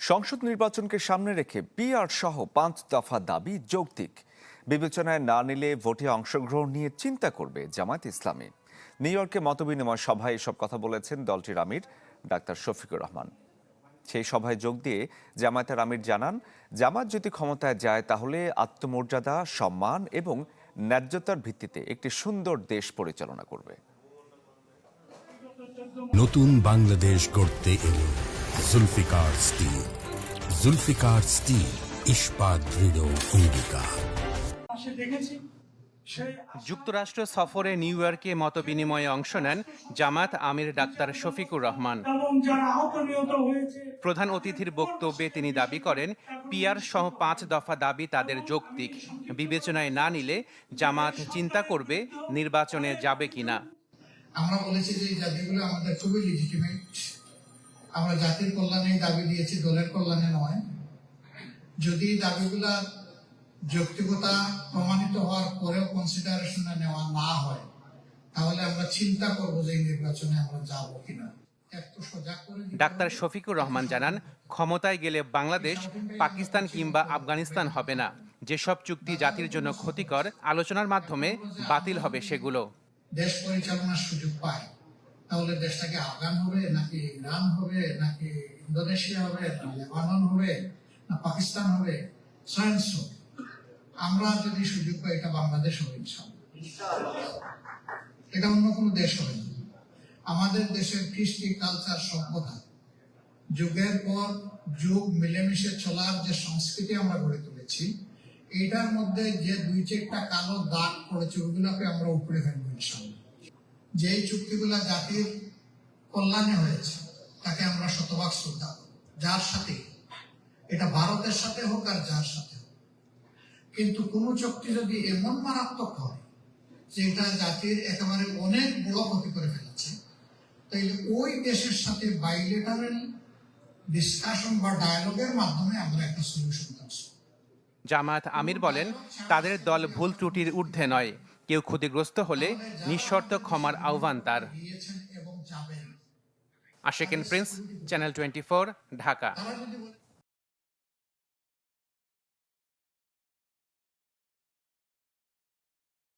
সংসদ নির্বাচনকে সামনে রেখে পিআর সহ পাঁচ দফা দাবি যৌক্তিক। বিবেচনায় না নিলে ভোটে অংশগ্রহণ নিয়ে চিন্তা করবে জামায়াত ইসলামী। নিউ ইয়র্কে মতবিনিময় সভায় এসব কথা বলেছেন দলটির আমির ডাক্তার শফিকুর রহমান। সেই সভায় যোগ দিয়ে জামায়াতের আমির জানান জামাত যদি ক্ষমতায় যায় তাহলে আত্মমর্যাদা, সম্মান এবং ন্যায্যতার ভিত্তিতে একটি সুন্দর দেশ পরিচালনা করবে। নতুন বাংলাদেশ গড়তে এলো। জুলফিকার স্টিল। জুলফিকার স্টিল ইস্পাত দৃঢ় সেই যুক্তরাষ্ট্র সফরে নিউ ইয়র্কে মতবিনিময়ে অংশ নেন জামাত আমির ডাক্তার শফিকুর রহমান। প্রধান অতিথির বক্তব্যে তিনি দাবি করেন পিয়ার সহ পাঁচ দফা দাবি তাদের যৌক্তিক। বিবেচনায় না নিলে জামাত চিন্তা করবে নির্বাচনে যাবে কিনা। আমরা বলেছি যে দাবিগুলো আমাদের খুবই লিজিটিমেট আমরা জাতির কল্যাণে দাবি দিয়েছি দলের কল্যাণে নয়। যদি দাবিগুলা যৌক্তিকতা প্রমাণিত হওয়ার পরেও কনসিডারেশনে নেওয়া না হয় তাহলে আমরা চিন্তা করব যে নির্বাচনে আমরা যাব কিনা। ডাক্তার শফিকুর রহমান জানান ক্ষমতায় গেলে বাংলাদেশ পাকিস্তান কিংবা আফগানিস্তান হবে না। যেসব চুক্তি জাতির জন্য ক্ষতিকর আলোচনার মাধ্যমে বাতিল হবে সেগুলো। দেশ পরিচালনার সুযোগ পায়। তাহলে দেশটাকে আফগান হবে, নাকি ইরান হবে, নাকি ইন্দোনেশিয়া হবে, না লেবানন হবে, না পাকিস্তান হবে? সায়েন্স হবে। আমরা যদি সুযোগ পাই, এটা বাংলাদেশ হবে এটা অন্য কোনো দেশ হবে না। আমাদের দেশের কৃষ্টি কালচার সভ্যতা, যুগের পর যুগ, মিলেমিশে চলার যে সংস্কৃতি আমরা গড়ে তুলেছি, এটার মধ্যে যে দুই চারটা কালো দাগ পড়েছে, ওগুলোকে আমরা উপরে ফেলব ইনশাল্লাহ যেই চুক্তিগুলা জাতির কল্যাণে হয়েছে, তাকে আমরা শতভাগ শ্রদ্ধা যার সাথে, এটা ভারতের সাথে হোক আর যার সাথে হোক। কিন্তু কোন চুক্তি যদি এমন মারাত্মক হয় যে এটা জাতির একেবারে অনেক বড় ক্ষতি করে ফেলেছে, তাইলে ওই দেশের সাথে বাইলেটারাল ডিসকাশন বা ডায়ালগের মাধ্যমে আমরা একটা সলিউশন জামায়াত আমির বলেন, তাদের দল ভুল ত্রুটির ঊর্ধ্বে নয়। কেউ ক্ষতিগ্রস্ত হলে নিঃশর্ত ক্ষমার আহ্বান তার। আশেকেন প্রিন্স চ্যানেল টোয়েন্টি ঢাকা।